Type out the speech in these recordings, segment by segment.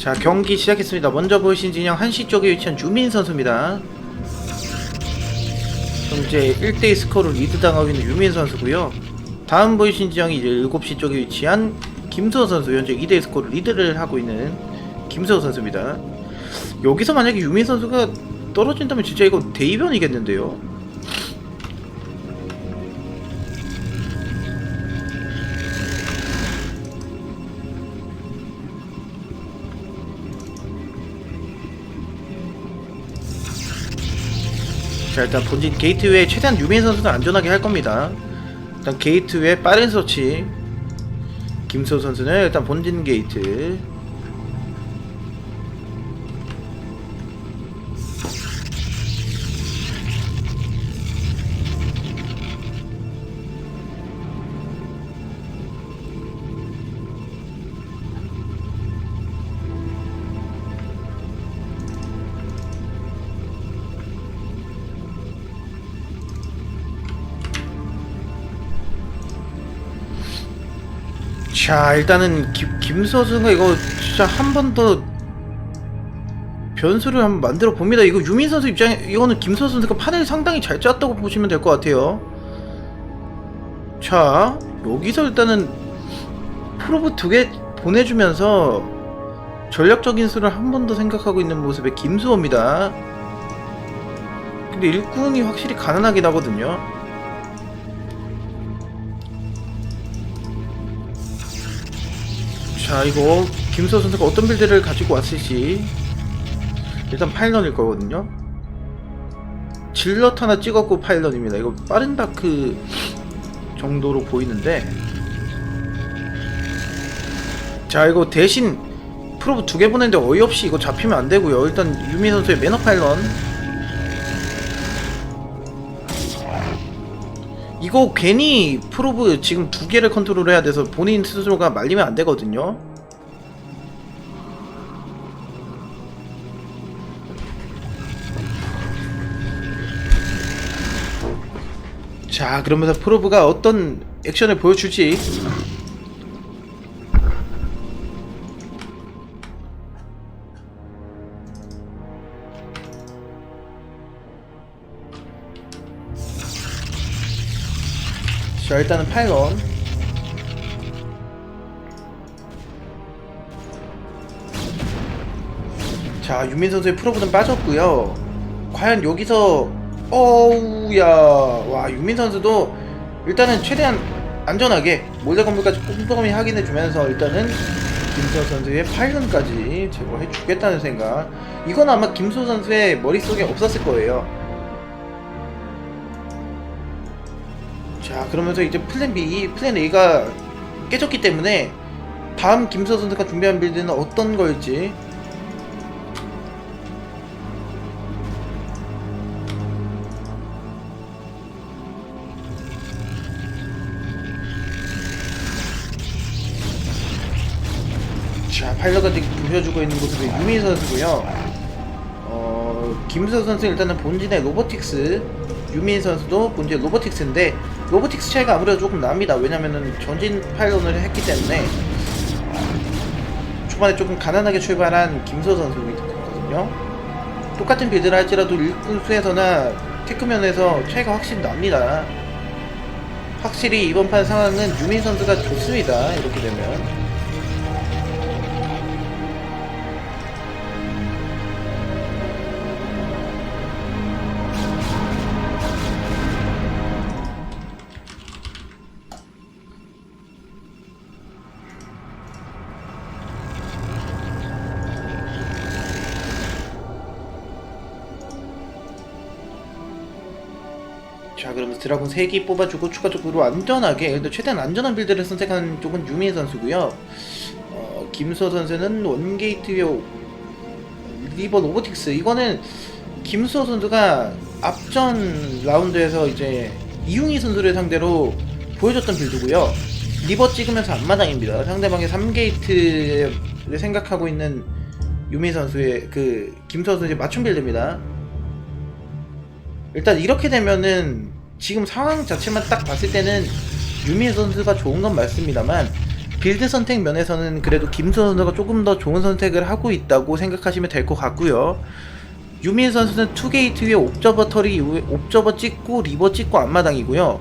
자 경기 시작했습니다. 먼저 보이신 진영 한시 쪽에 위치한 유민 선수입니다. 현재 1대2 스코어로 리드당하고 있는 유민 선수고요. 다음 보이신 진영이 이제 7시 쪽에 위치한 김수호 선수 현재 2대2 스코어로 리드를 하고 있는 김수호 선수입니다. 여기서 만약에 유민 선수가 떨어진다면 진짜 이거 대이변이겠는데요. 자 일단 본진 게이트웨이 최대한 유민 선수는 안전하게 할 겁니다. 일단 게이트웨이 빠른 서치 김소 선수는 일단 본진 게이트 자 일단은 김, 김서 선수가 이거 진짜 한 번 더 변수를 한번 만들어 봅니다. 이거 유민 선수 입장에 이거는 김서 선수가 판을 상당히 잘 짰다고 보시면 될 것 같아요. 자 여기서 일단은 프로브 두 개 보내주면서 전략적인 수를 한 번 더 생각하고 있는 모습의 김수호입니다. 근데 일꾼이 확실히 가난하긴 하거든요. 자 이거 김서 선수가 어떤 빌드를 가지고 왔을지. 일단 파일런일 거거든요. 질럿 하나 찍었고 파일런입니다. 이거 빠른 다크 정도로 보이는데. 자 이거 대신 프로브 두 개 보냈는데 어이없이 이거 잡히면 안 되고요. 일단 유미 선수의 매너 파일런 이거 괜히 프로브 지금 두 개를 컨트롤해야 돼서 본인 스스로가 말리면 안 되거든요. 자, 그러면서 프로브가 어떤 액션을 보여줄지 자 일단은 파일런 자 윤민 선수의 프로브는 빠졌고요. 과연 여기서 어우야. 와 윤민 선수도 일단은 최대한 안전하게 몰래 건물까지 꼼꼼히 확인해주면서 일단은 김서 선수의 파일런까지 제거해 주겠다는 생각. 이건 아마 김소 선수의 머릿속에 없었을 거예요 자 그러면서 이제 플랜 B, 플랜 A가 깨졌기 때문에 다음 김서 선수가 준비한 빌드는 어떤 걸지. 자 파일럿가 지금 부셔주고 있는 모습의 유미 선수고요. 어 김서 선수 일단은 본진의 로보틱스 유민 선수도 본진 로보틱스인데 로보틱스 차이가 아무래도 조금 납니다. 왜냐면은 전진 파일런을 했기 때문에 초반에 조금 가난하게 출발한 김서 선수거든요. 똑같은 빌드를 할지라도 일꾼 수에서나 테크면에서 차이가 확실히 납니다. 확실히 이번 판 상황은 유민 선수가 좋습니다. 이렇게 되면. 자 그러면 드라군 3개 뽑아주고 추가적으로 안전하게 그래도 최대한 안전한 빌드를 선택한 쪽은 유민 선수고요. 어, 김수호 선수는 원게이트요 리버 로보틱스. 이거는 김수호 선수가 앞전 라운드에서 이제 이웅희 선수를 상대로 보여줬던 빌드고요. 리버 찍으면서 앞마당입니다. 상대방의 3게이트를 생각하고 있는 유민 선수의 그 김수호 선수의 맞춤 빌드입니다 일단 이렇게 되면은 지금 상황 자체만 딱 봤을 때는 유민 선수가 좋은 건 맞습니다만 빌드 선택 면에서는 그래도 김수 선수가 조금 더 좋은 선택을 하고 있다고 생각하시면 될 것 같고요. 유민 선수는 투게이트 위에 옵저버 이후에 옵저버 찍고 리버 찍고 앞마당이고요.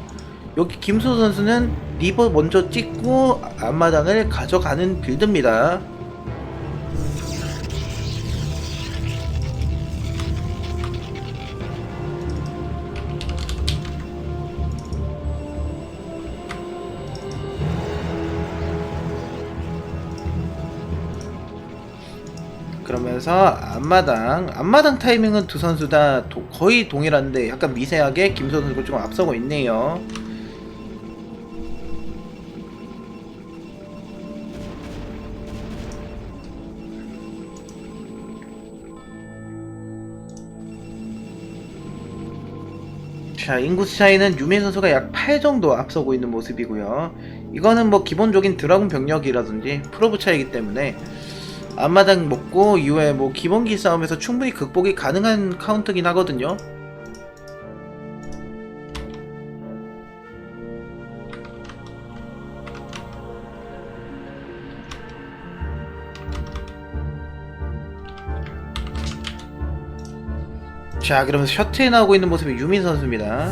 여기 김수 선수는 리버 먼저 찍고 앞마당을 가져가는 빌드입니다. 그러면서 앞마당 앞마당 타이밍은 두 선수 다 도- 거의 동일한데 약간 미세하게 김선 선수가 좀 앞서고 있네요. 자, 인구수 차이는 유민 선수가 약 8 정도 앞서고 있는 모습이고요. 이거는 뭐 기본적인 드라군 병력이라든지 프로브 차이기 때문에 앞마당 먹고 이후에 뭐 기본기 싸움에서 충분히 극복이 가능한 카운트긴 하거든요. 자, 그러면서 셔틀에 나오고 있는 모습이 유민 선수입니다.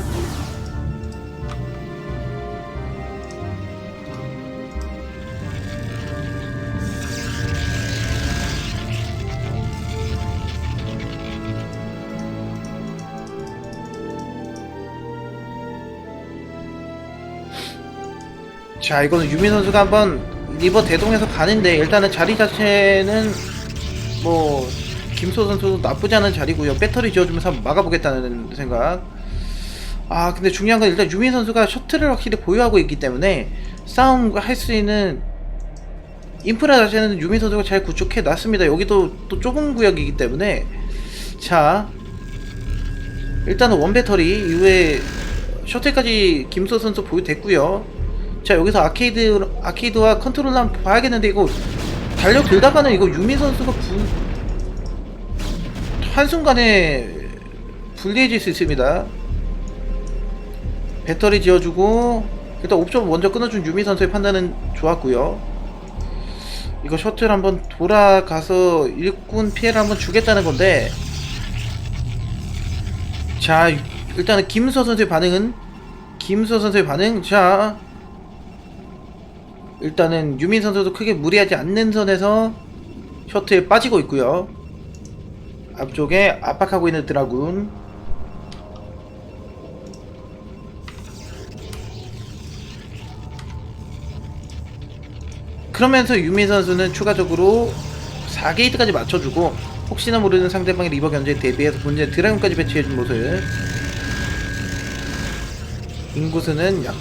자, 이거는 유민 선수가 한번 리버 대동해서 가는데 일단은 자리 자체는 뭐 김소 선수도 나쁘지 않은 자리고요. 배터리 지어주면서 한번 막아보겠다는 생각. 아 근데 중요한 건 일단 유민 선수가 셔틀을 확실히 보유하고 있기 때문에 싸움 할 수 있는 인프라 자체는 유민 선수가 잘 구축해 놨습니다. 여기도 또 좁은 구역이기 때문에 자 일단은 원 배터리 이후에 셔틀까지 김소 선수 보유됐고요. 자 여기서 아케이드 아케이드와 컨트롤 한번 봐야겠는데 이거 달력 들다가는 이거 유민 선수가 부, 한순간에 불리해질 수 있습니다. 배터리 지어주고 일단 옵션 먼저 끊어준 유미 선수의 판단은 좋았고요. 이거 셔틀 한번 돌아가서 일꾼 피해를 한번 주겠다는 건데 자 일단은 김서 선수의 반응은 김서 선수의 반응 자 일단은 유민 선수도 크게 무리하지 않는 선에서 셔틀에 빠지고 있고요. 앞쪽에 압박하고 있는 드라군 그러면서 유민 선수는 추가적으로 4게이트까지 맞춰주고 혹시나 모르는 상대방의 리버 견제에 대비해서 본진에 드라군까지 배치해준 모습 인구수는 약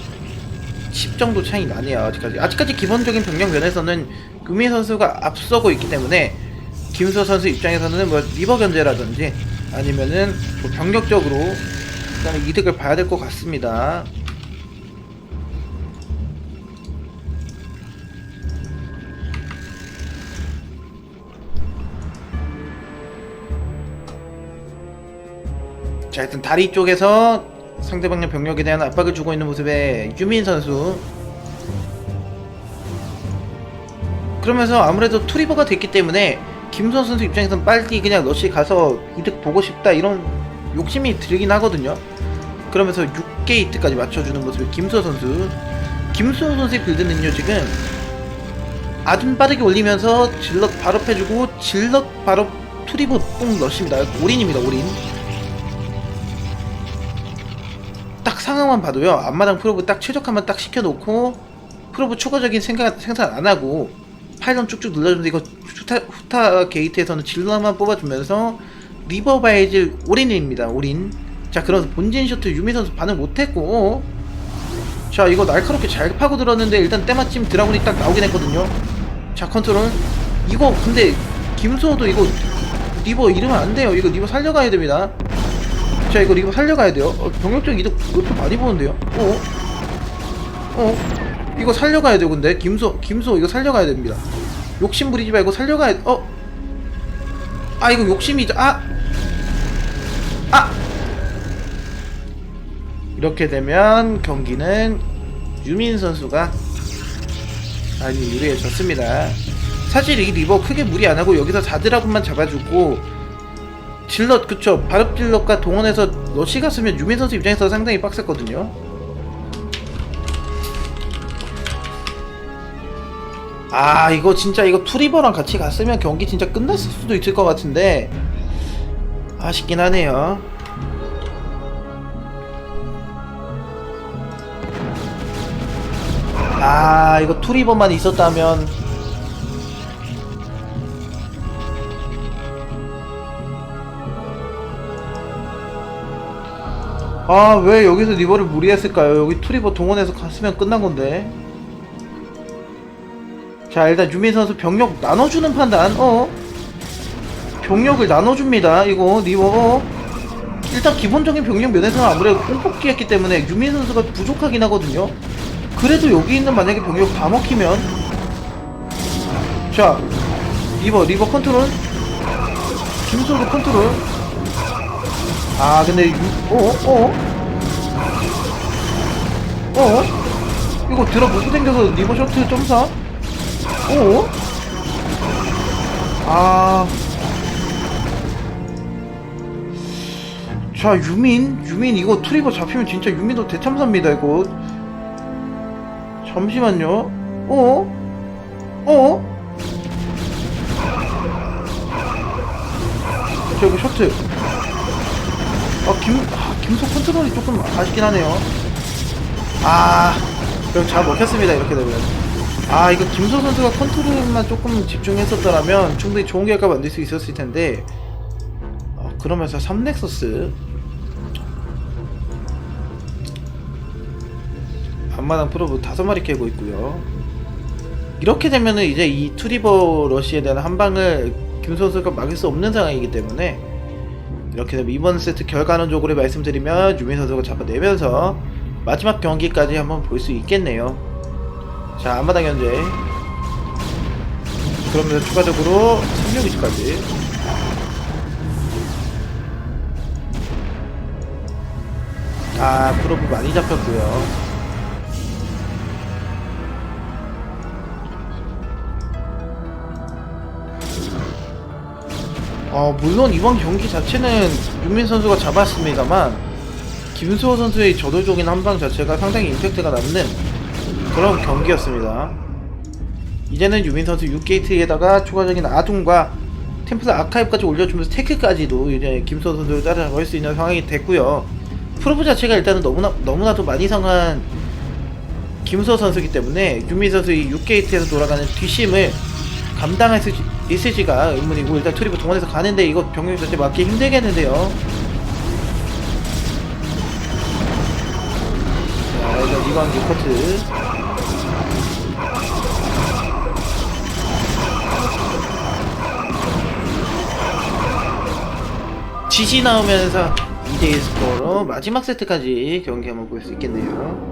10 정도 차이 나네요 아직까지 아직까지 기본적인 병력 면에서는 유민 선수가 앞서고 있기 때문에 김수호 선수 입장에서는 뭐 리버 견제라든지 아니면은 뭐 병력적으로 일단은 이득을 봐야 될 것 같습니다. 자, 일단 다리 쪽에서 상대방의 병력에 대한 압박을 주고 있는 모습의 유민 선수. 그러면서 아무래도 투리버가 됐기 때문에 김선 선수 입장에서는 빨리 그냥 러시 가서 이득 보고 싶다 이런 욕심이 들긴 하거든요. 그러면서 6게이트까지 맞춰주는 모습의 김서 선수. 김수호 선수의 빌드는요 지금 아둔 빠르게 올리면서 질럿 패주고 질럿 바로 투리버 뽕 러시입니다. 올인입니다 올인. 상황만 봐도요 앞마당 프로브 딱 최적화만 딱 시켜놓고 프로브 추가적인 생각, 생산 안 하고 파일런 쭉쭉 눌러주는데 이거 후타, 후타 게이트에서는 질러만 뽑아주면서 리버 바이즈 올인입니다 올인. 자 그래서 본진 셔틀 유미 선수 반응 못했고. 자 이거 날카롭게 잘 파고 들었는데 일단 때마침 드라군이 딱 나오긴 했거든요. 자 컨트롤. 이거 근데 김수호도 이거 리버 이러면 안 돼요. 이거 리버 살려가야 됩니다 자 이거 리버 살려가야 돼요 어, 병력적 이득 이것도 많이 보는데요 어? 어? 이거 살려가야 돼요 근데 김소 김소 이거 살려가야 됩니다 욕심 부리지 말고 살려가야 어? 아 이거 욕심이죠 아! 아! 이렇게 되면 경기는 유민 선수가 많이 유리해졌습니다. 사실 이 리버 크게 무리 안 하고 여기서 자드라군만 잡아주고 질럿 그쵸 바르 질럿과 동원해서 러시 갔으면 유민 선수 입장에서 상당히 빡셌거든요. 아 이거 진짜 이거 투리버랑 같이 갔으면 경기 진짜 끝났을 수도 있을 것 같은데 아쉽긴 하네요. 아 이거 투리버만 있었다면 아 왜 여기서 리버를 무리했을까요? 여기 투리버 동원해서 갔으면 끝난 건데. 자 일단 유민 선수 병력 나눠주는 판단. 어? 병력을 나눠줍니다. 이거 리버 어? 일단 기본적인 병력 면에서는 아무래도 뽕뽑기 했기 때문에 유민 선수가 부족하긴 하거든요. 그래도 여기 있는 만약에 병력 다 먹히면. 자 리버 리버 컨트롤. 김소도 컨트롤 아 근데 유, 어? 어? 어? 이거 들어 못 당겨서 리버 셔트 점사? 어? 아. 자, 유민? 유민 이거 트리버 잡히면 진짜 유민도 대참사입니다, 이거. 잠시만요. 어? 어? 저 이거 셔츠. 아, 김, 아, 김소 컨트롤이 조금 아쉽긴 하네요. 아, 그럼 잘 먹혔습니다, 이렇게 되면. 아, 이거 김소 선수가 컨트롤만 조금 집중했었더라면 충분히 좋은 결과 만들 수 있었을 텐데, 어, 그러면서 3넥서스. 앞마당 프로브 다섯 마리 캐고 있고요. 이렇게 되면은 이제 이 투리버 러시에 대한 한 방을 김 선수가 막을 수 없는 상황이기 때문에 이렇게 되면 이번 세트 결과론적으로 말씀드리면 유민 선수가 잡아내면서 마지막 경기까지 한번 볼 수 있겠네요. 자, 앞마당 현재. 그러면서 추가적으로 362까지. 아, 프로브 많이 잡혔고요. 어, 물론 이번 경기 자체는 윤민 선수가 잡았습니다만 김수호 선수의 저돌적인 한방 자체가 상당히 임팩트가 남는 그런 경기였습니다. 이제는 유민 선수 6게이트에다가 추가적인 아둔과 템플 아카이브까지 올려주면서 테크까지도 이제 김수호 선수를 따라갈 수 있는 상황이 됐고요. 프로브 자체가 일단은 너무나, 너무나도 많이 상한 김수호 선수이기 때문에 유민 선수의 6게이트에서 돌아가는 뒷심을 감당할 수 있을지가 의문이고 일단 트리브 동원해서 가는데 이거 병력 자체 맞기 힘들겠는데요. 자 일단 이광기 커트. 지지 나오면서 2대1 스코어로 마지막 세트까지 경기 한번 볼 수 있겠네요.